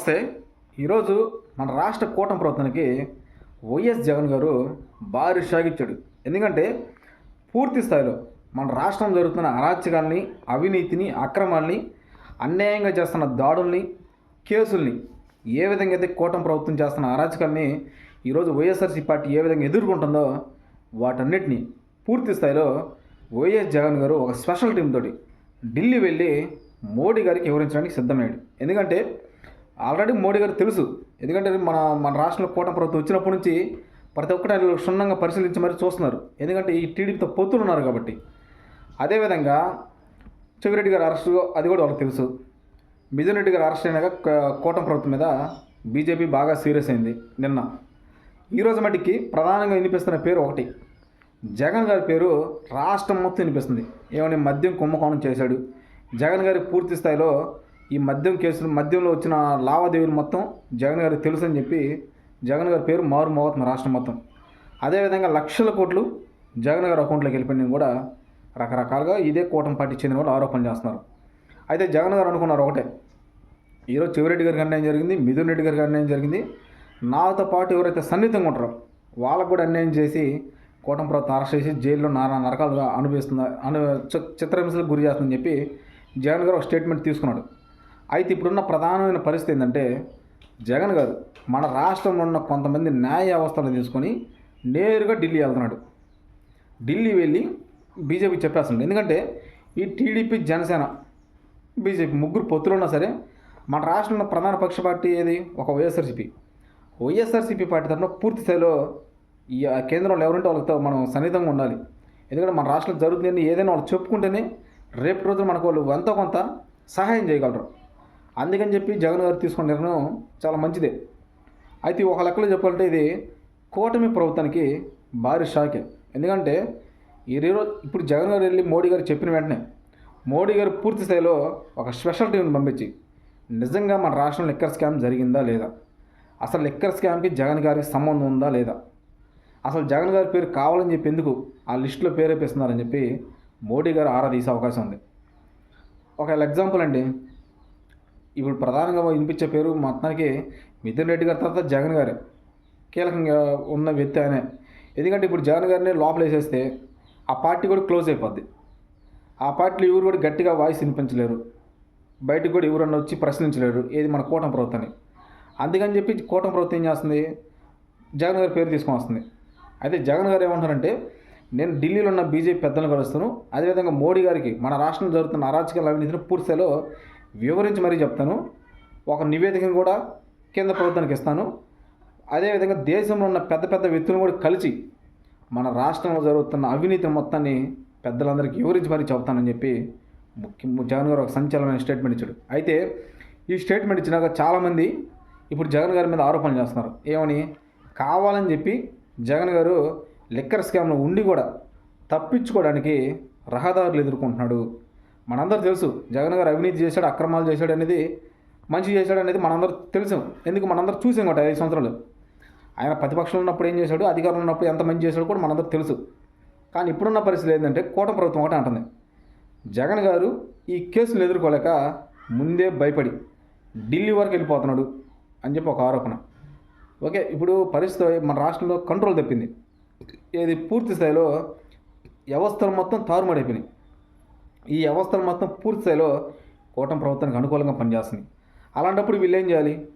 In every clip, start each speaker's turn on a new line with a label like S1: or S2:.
S1: నమస్తే. ఈరోజు మన రాష్ట్ర కూటమి ప్రభుత్వానికి వైఎస్ జగన్ గారు భారీ షాగిచ్చాడు. ఎందుకంటే పూర్తి స్థాయిలో మన రాష్ట్రం జరుగుతున్న అరాచకాల్ని అవినీతిని అక్రమాల్ని అన్యాయంగా చేస్తున్న దాడుల్ని కేసుల్ని ఏ విధంగా అయితే కూటమి ప్రభుత్వం చేస్తున్న అరాచకాల్ని ఈరోజు వైఎస్ఆర్సీ పార్టీ ఏ విధంగా ఎదుర్కొంటుందో వాటన్నిటిని పూర్తి స్థాయిలో వైఎస్ జగన్ గారు ఒక స్పెషల్ టీం తోటి ఢిల్లీ వెళ్ళి మోడీ గారికి వివరించడానికి సిద్ధమయ్యాడు. ఎందుకంటే ఆల్రెడీ మోడీ గారు తెలుసు. ఎందుకంటే మన మన రాష్ట్రంలో కూటమి ప్రభుత్వం వచ్చినప్పటి నుంచి ప్రతి ఒక్కటి ఆయన క్షుణ్ణంగా పరిశీలించి మరి చూస్తున్నారు. ఎందుకంటే ఈ టీడీపీతో పొత్తులు ఉన్నారు కాబట్టి. అదేవిధంగా చెవిరెడ్డి గారు అరెస్ట్ అది కూడా వాళ్ళకి తెలుసు. మిథున్ రెడ్డి గారు అరెస్ట్ అయినాక కూటమి ప్రభుత్వం మీద బీజేపీ బాగా సీరియస్ అయింది నిన్న. ఈరోజు మటుకి ప్రధానంగా వినిపిస్తున్న పేరు ఒకటి. జగన్ గారి పేరు రాష్ట్రం మొత్తం వినిపిస్తుంది. ఏమని మద్యం కుంభకోణం చేశాడు. జగన్ గారి పూర్తి స్థాయిలో ఈ మద్యం కేసులు మద్యంలో వచ్చిన లావాదేవీలు మొత్తం జగన్ గారికి తెలుసు అని చెప్పి జగన్ గారి పేరు మారు మోగుతుంది రాష్ట్రం మొత్తం. అదేవిధంగా లక్షల కోట్లు జగన్ గారి అకౌంట్లోకి వెళ్ళిపోయింది కూడా రకరకాలుగా ఇదే కూటమి పార్టీ చెందిన వాళ్ళు ఆరోపణలు చేస్తున్నారు. అయితే జగన్ గారు అనుకున్నారు ఒకటే. ఈరోజు చివరెడ్డి గారికి అన్యాయం జరిగింది మిథున్ రెడ్డి గారికి అన్యాయం జరిగింది. నాతో పాటు ఎవరైతే సన్నిహితంగా ఉంటారో వాళ్ళకు కూడా అన్యాయం చేసి కూటమి ప్రభుత్వం అరెస్ట్ చేసి జైల్లో నానా నరకాలుగా అనుభవిస్తుంది అను చిత్రహింసలకు గురి చేస్తుందని చెప్పి జగన్ గారు ఒక స్టేట్మెంట్ తీసుకున్నాడు. అయితే ఇప్పుడున్న ప్రధానమైన పరిస్థితి ఏంటంటే జగన్ గారు మన రాష్ట్రంలో ఉన్న కొంతమంది న్యాయ వ్యవస్థలను తీసుకొని నేరుగా ఢిల్లీ వెళ్తున్నాడు. ఢిల్లీ వెళ్ళి బీజేపీ చెప్పేస్తుంది. ఎందుకంటే ఈ టీడీపీ జనసేన బీజేపీ ముగ్గురు పొత్తులు ఉన్నా సరే మన రాష్ట్రంలో ప్రధాన పక్ష పార్టీ ఏది? ఒక వైఎస్ఆర్సీపీ. వైఎస్ఆర్సీపీ పార్టీ తరఫున పూర్తి స్థాయిలో ఈ కేంద్రంలో ఎవరుంటే వాళ్ళతో మనం సన్నిహితంగా ఉండాలి. ఎందుకంటే మన రాష్ట్రంలో జరుగుతుంది ఏదైనా వాళ్ళు చెప్పుకుంటేనే రేపు రోజు మనకు వాళ్ళు ఎంతో కొంత సహాయం చేయగలరు. అందుకని చెప్పి జగన్ గారు తీసుకున్న నిర్ణయం చాలా మంచిదే. అయితే ఒక లెక్కలో చెప్పాలంటే ఇది కూటమి ప్రభుత్వానికి భారీ షాకే. ఎందుకంటే ఈ ఇప్పుడు జగన్ గారు వెళ్ళి మోడీ గారు చెప్పిన వెంటనే మోడీ గారు పూర్తి స్థాయిలో ఒక స్పెషల్ టీంని పంపించి నిజంగా మన రాష్ట్రంలో లిక్కర్ స్కామ్ జరిగిందా లేదా? అసలు లిక్కర్ స్కామ్కి జగన్ గారికి సంబంధం ఉందా లేదా? అసలు జగన్ గారి పేరు కావాలని చెప్పి ఎందుకు ఆ లిస్టులో పేరేపిస్తున్నారని చెప్పి మోడీ గారు ఆరా తీసే అవకాశం ఉంది. ఒక ఎగ్జాంపుల్ అండి. ఇప్పుడు ప్రధానంగా వినిపించే పేరు మొత్తానికి మిథున్ రెడ్డి గారి తర్వాత జగన్ గారే. కీలకంగా ఉన్న వ్యక్తి అనే ఎందుకంటే ఇప్పుడు జగన్ గారిని లోపల వేసేస్తే ఆ పార్టీ కూడా క్లోజ్ అయిపోద్ది. ఆ పార్టీలో ఎవరు కూడా గట్టిగా వాయిస్ వినిపించలేరు. బయటకు కూడా ఎవరన్నా వచ్చి ప్రశ్నించలేరు. ఏది మన కూటమి ప్రభుత్వాన్ని. అందుకని చెప్పి కూటమి ప్రభుత్వం ఏం చేస్తుంది? జగన్ గారి పేరు తీసుకొని వస్తుంది. అయితే జగన్ గారు ఏమంటారంటే నేను ఢిల్లీలో ఉన్న బీజేపీ పెద్దలను కలుస్తాను. అదేవిధంగా మోడీ గారికి మన రాష్ట్రంలో జరుగుతున్న అరాచకాల అవినీతిని పూర్తిలో వివరించి మరీ చెప్తాను. ఒక నివేదికను కూడా కేంద్ర ప్రభుత్వానికి ఇస్తాను. అదేవిధంగా దేశంలో ఉన్న పెద్ద పెద్ద వ్యక్తులను కూడా కలిసి మన రాష్ట్రంలో జరుగుతున్న అవినీతి మొత్తాన్ని పెద్దలందరికీ వివరించి మరీ చెప్తానని చెప్పి ముఖ్య జగన్ గారు ఒక సంచలనమైన స్టేట్మెంట్ ఇచ్చాడు. అయితే ఈ స్టేట్మెంట్ ఇచ్చినాక చాలామంది ఇప్పుడు జగన్ గారి మీద ఆరోపణలు చేస్తున్నారు. ఏమని? కావాలని చెప్పి జగన్ గారు లిక్కర్ స్కామ్లో ఉండి కూడా తప్పించుకోవడానికి రహదారులు ఎదుర్కొంటున్నాడు. మనందరూ తెలుసు. జగన్ గారు అవినీతి చేశాడు అక్రమాలు చేశాడు అనేది మంచి చేశాడు అనేది మనందరూ తెలుసు. ఎందుకు మనందరూ చూసాం కాబట్టి ఐదు సంవత్సరాలు. ఆయన ప్రతిపక్షంలో ఉన్నప్పుడు ఏం చేశాడు అధికారంలో ఉన్నప్పుడు ఎంత మంచి చేశాడో కూడా మనందరూ తెలుసు. కానీ ఇప్పుడున్న పరిస్థితి ఏంటంటే కూటమి ప్రభుత్వం ఒకటి అంటుంది. జగన్ గారు ఈ కేసులు ఎదుర్కోలేక ముందే భయపడి ఢిల్లీ వరకు వెళ్ళిపోతున్నాడు అని చెప్పి ఒక ఆరోపణ. ఓకే ఇప్పుడు పరిస్థితి మన రాష్ట్రంలో కంట్రోల్ తప్పింది. ఇది పూర్తి స్థాయిలో వ్యవస్థలు మొత్తం తారుమాడైపోయినాయి ఈ వ్యవస్థలు మొత్తం పూర్తి స్థాయిలో కూటమి ప్రభుత్వానికి అనుకూలంగా పనిచేస్తుంది. అలాంటప్పుడు వీళ్ళు ఏం చేయాలి?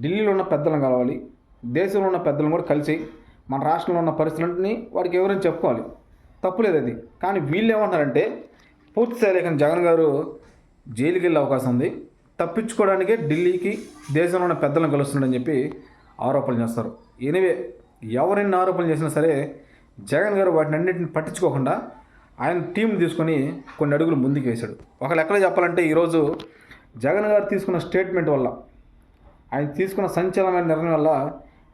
S1: ఢిల్లీలో ఉన్న పెద్దలను కలవాలి దేశంలో ఉన్న పెద్దలను కూడా కలిసి మన రాష్ట్రంలో ఉన్న పరిస్థితులని వాడికి ఎవరైనా చెప్పుకోవాలి. తప్పులేదు అది. కానీ వీళ్ళు ఏమంటారంటే పూర్తి స్థాయిలో ఇక జగన్ గారు జైలుకి వెళ్ళే అవకాశం ఉంది. తప్పించుకోవడానికే ఢిల్లీకి దేశంలో ఉన్న పెద్దలను కలుస్తున్నాడని చెప్పి ఆరోపణలు చేస్తారు. ఎనివే ఎవరెన్ని ఆరోపణలు చేసినా సరే జగన్ గారు వాటిని అన్నింటిని పట్టించుకోకుండా ఆయన టీం తీసుకొని కొన్ని అడుగులు ముందుకు వేశాడు ఒక లెక్కలో చెప్పాలంటే ఈరోజు జగన్ గారు తీసుకున్న స్టేట్మెంట్ వల్ల ఆయన తీసుకున్న సంచలనమైన నిర్ణయం వల్ల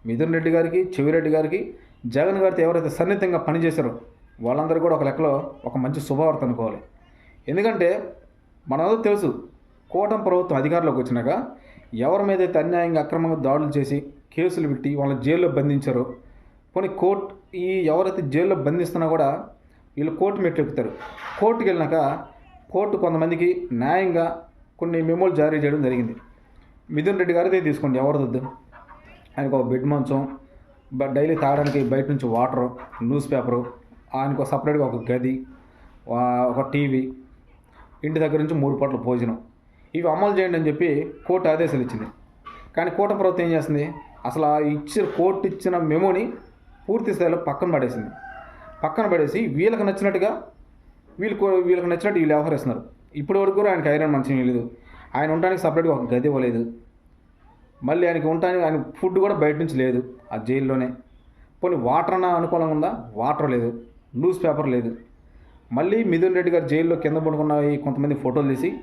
S1: మిథున్ రెడ్డి గారికి చెవిరెడ్డి గారికి జగన్ గారితో ఎవరైతే సన్నిహితంగా పనిచేశారో వాళ్ళందరూ కూడా ఒక లెక్కలో ఒక మంచి శుభవార్త అనుకోవాలి. ఎందుకంటే మనందరూ తెలుసు కూటమి ప్రభుత్వం అధికారంలోకి వచ్చినాక ఎవరి మీద అయితే అన్యాయంగా అక్రమంగా దాడులు చేసి కేసులు పెట్టి వాళ్ళని జైల్లో బంధించారో కొన్ని కోర్టు ఈ ఎవరైతే జైల్లో బంధిస్తున్నా కూడా వీళ్ళు కోర్టు మెట్టెక్కుతారు కోర్టుకు వెళ్ళినాక కోర్టు కొంతమందికి న్యాయంగా కొన్ని మెమోలు జారీ చేయడం జరిగింది. మిథున్ రెడ్డి గారిదే తీసుకోండి ఎవరిదొద్దు. ఆయనకు ఒక బెడ్ మంచం డైలీ తాగడానికి బయట నుంచి వాటరు న్యూస్ పేపరు ఆయనకు సపరేట్గా ఒక గది ఒక టీవీ ఇంటి దగ్గర నుంచి మూడు పూటల భోజనం. ఇవి అమలు చేయండి అని చెప్పి కోర్టు ఆదేశాలు ఇచ్చింది. కానీ కోట ప్రభుత్వం ఏం చేస్తుంది? అసలు ఆ ఇచ్చిన కోర్టు ఇచ్చిన మెమోని పూర్తి స్థాయిలో పక్కన పడేసింది. పక్కన పడేసి వీళ్ళకి నచ్చినట్టుగా వీళ్ళు వీళ్ళకి నచ్చినట్టు వీళ్ళు వ్యవహరిస్తున్నారు. ఇప్పటి వరకు కూడా ఆయనకి ఐరన్ మంచిగా లేదు. ఆయన ఉండడానికి సపరేట్గా ఒక గది ఇవ్వలేదు. మళ్ళీ ఆయనకి ఉండడానికి ఆయన ఫుడ్ కూడా బయట నుంచి లేదు. ఆ జైల్లోనే. పోనీ వాటర్ అన్న అనుకూలంగా ఉందా? వాటర్ లేదు. న్యూస్ పేపర్ లేదు. మళ్ళీ మిథున్ రెడ్డి గారు జైల్లో కింద పడుకున్న ఈ కొంతమంది ఫోటోలు తీసి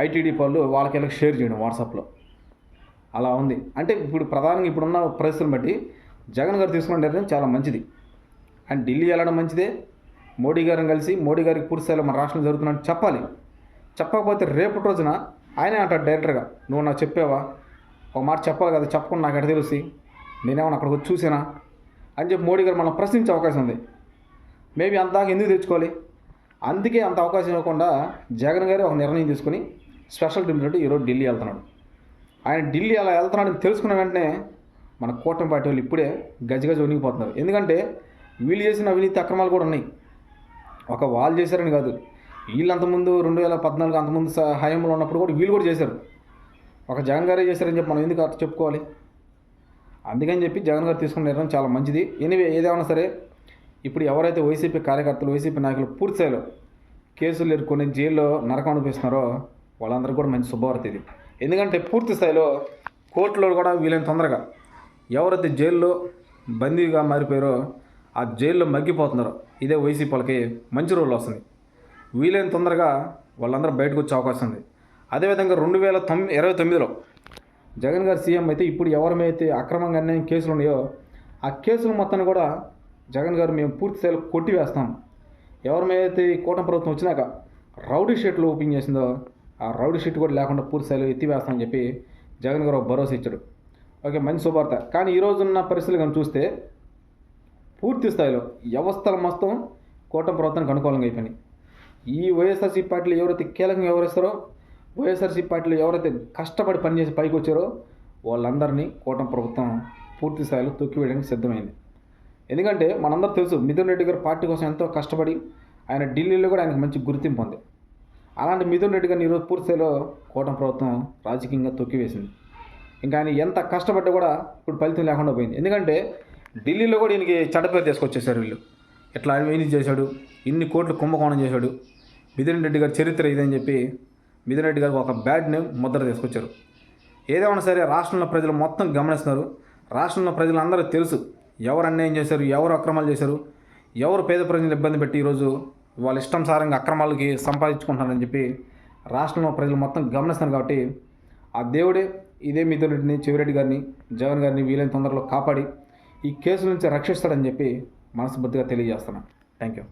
S1: ఐటీడీ పనులు వాళ్ళకి వెళ్ళి షేర్ చేయడం వాట్సాప్లో. అలా ఉంది. అంటే ఇప్పుడు ప్రధానంగా ఇప్పుడున్న పరిస్థితులను బట్టి జగన్ గారు తీసుకున్న నిర్ణయం చాలా మంచిది. అండ్ ఢిల్లీ వెళ్ళడం మంచిదే. మోడీ గారిని కలిసి మోడీ గారికి పూర్తి స్థాయిలో మన రాష్ట్రం జరుగుతుందని చెప్పాలి. చెప్పకపోతే రేపటి రోజున ఆయనే అంటాడు డైరెక్టర్గా నువ్వు నాకు చెప్పావా? ఒక మాట చెప్పాలి కదా చెప్పకుండా నాకు ఎక్కడ తెలిసి? నేనేమన్నా అక్కడికి వచ్చి చూసానా? అని చెప్పి మోడీ గారు మనం ప్రశ్నించే అవకాశం ఉంది. మేబీ అంత ఎందుకు తెచ్చుకోవాలి? అందుకే అంత అవకాశం ఇవ్వకుండా జగన్ గారు ఒక నిర్ణయం తీసుకుని స్పెషల్ టీం తోటి ఈరోజు ఢిల్లీ వెళ్తున్నాడు. ఆయన ఢిల్లీ అలా వెళ్తున్నాడని తెలుసుకున్న వెంటనే మన కూటమి పార్టీ వాళ్ళు ఇప్పుడే గజగజ వణిగిపోతున్నారు. ఎందుకంటే వీళ్ళు చేసిన అవినీతి అక్రమాలు కూడా ఉన్నాయి. ఒక వాళ్ళు చేశారని కాదు. వీళ్ళు అంతకుముందు రెండు వేల పద్నాలుగు అంతకుముందు సహాయంలో హయాంలో ఉన్నప్పుడు కూడా వీళ్ళు కూడా చేశారు. ఒక జగన్ గారే చేశారని చెప్పి మనం ఎందుకు అట్లా చెప్పుకోవాలి? అందుకని చెప్పి జగన్ గారు తీసుకున్న నిర్ణయం చాలా మంచిది. ఎనివే ఏదేమైనా సరే ఇప్పుడు ఎవరైతే వైసీపీ కార్యకర్తలు వైసీపీ నాయకులు పూర్తి స్థాయిలో కేసులు ఎదుర్కొని జైల్లో నరకం అనిపిస్తున్నారో వాళ్ళందరికీ కూడా మంచి శుభవార్త ఇది. ఎందుకంటే పూర్తి స్థాయిలో కోర్టులో కూడా వీలైన తొందరగా ఎవరైతే జైల్లో బందీగా మారిపోయారో ఆ జైల్లో మగ్గిపోతున్నారు. ఇదే వైసీపీ వాళ్ళకి మంచి రోజులు వస్తుంది వీలైన తొందరగా వాళ్ళందరూ బయటకు వచ్చే అవకాశం ఉంది. అదేవిధంగా రెండు వేల తొమ్మిది ఇరవై తొమ్మిదిలో జగన్ గారు సీఎం అయితే ఇప్పుడు ఎవరిమైతే అక్రమంగా అన్యాయం కేసులు ఉన్నాయో ఆ కేసులు మొత్తాన్ని కూడా జగన్ గారు మేము పూర్తి స్థాయిలో కొట్టివేస్తాం. ఎవరిమైతే ఈ కూటమి ప్రభుత్వం వచ్చినాక రౌడీ షీట్లు ఓపెన్ చేసిందో ఆ రౌడీ షీట్ కూడా లేకుండా పూర్తి స్థాయిలో ఎత్తివేస్తామని చెప్పి జగన్ గారు ఒక భరోసా ఇచ్చాడు. ఓకే మంచి శుభార్త కానీ ఈరోజున్న పరిస్థితులు కానీ చూస్తే పూర్తి స్థాయిలో వ్యవస్థల మొత్తం కూటమి ప్రభుత్వానికి అనుకూలంగా అయిపోయినాయి ఈ వైఎస్ఆర్సీ పార్టీలు ఎవరైతే కీలకంగా వ్యవహరిస్తారో వైఎస్ఆర్సీ పార్టీలు ఎవరైతే కష్టపడి పనిచేసి పైకి వచ్చారో వాళ్ళందరినీ కూటమి ప్రభుత్వం పూర్తి స్థాయిలో తొక్కివేయడానికి సిద్ధమైంది. ఎందుకంటే మనందరూ తెలుసు మిథున్ రెడ్డి గారు పార్టీ కోసం ఎంతో కష్టపడి ఆయన ఢిల్లీలో కూడా ఆయనకు మంచి గుర్తింపు ఉంది. అలాంటి మిథున్ రెడ్డి గారిని ఈరోజు పూర్తి స్థాయిలో కూటమి ప్రభుత్వం రాజకీయంగా తొక్కివేసింది. ఇంకా ఆయన ఎంత కష్టపడ్డా కూడా ఇప్పుడు ఫలితం లేకుండా పోయింది. ఎందుకంటే ఢిల్లీలో కూడా ఈయనకి చెడ్డ తీసుకొచ్చేసారు వీళ్ళు. ఇట్లా అవినీతి చేశాడు ఇన్ని కోట్లు కుంభకోణం చేశాడు. మిథున్ రెడ్డి గారి చరిత్ర ఇదని చెప్పి మిథున్ రెడ్డి గారికి ఒక బ్యాడ్ నేమ్ ముద్ర తీసుకొచ్చారు. ఏదేమైనా సరే రాష్ట్రంలో ప్రజలు మొత్తం గమనిస్తున్నారు. రాష్ట్రంలో ప్రజలందరూ తెలుసు ఎవరు అన్యాయం చేశారు ఎవరు అక్రమాలు చేశారు ఎవరు పేద ప్రజలు ఇబ్బంది పెట్టి ఈరోజు వాళ్ళ ఇష్టం సారంగా అక్రమాలకి సంపాదించుకుంటున్నారని చెప్పి రాష్ట్రంలో ప్రజలు మొత్తం గమనిస్తున్నారు కాబట్టి ఆ దేవుడే ఇదే మిథున్ రెడ్డిని చెవిరెడ్డి గారిని జగన్ గారిని వీలైన తొందరలో కాపాడి ఈ కేసు నుంచి రక్షిస్తాడని చెప్పి మనస్ఫూర్తిగా తెలియజేస్తున్నాను. Thank you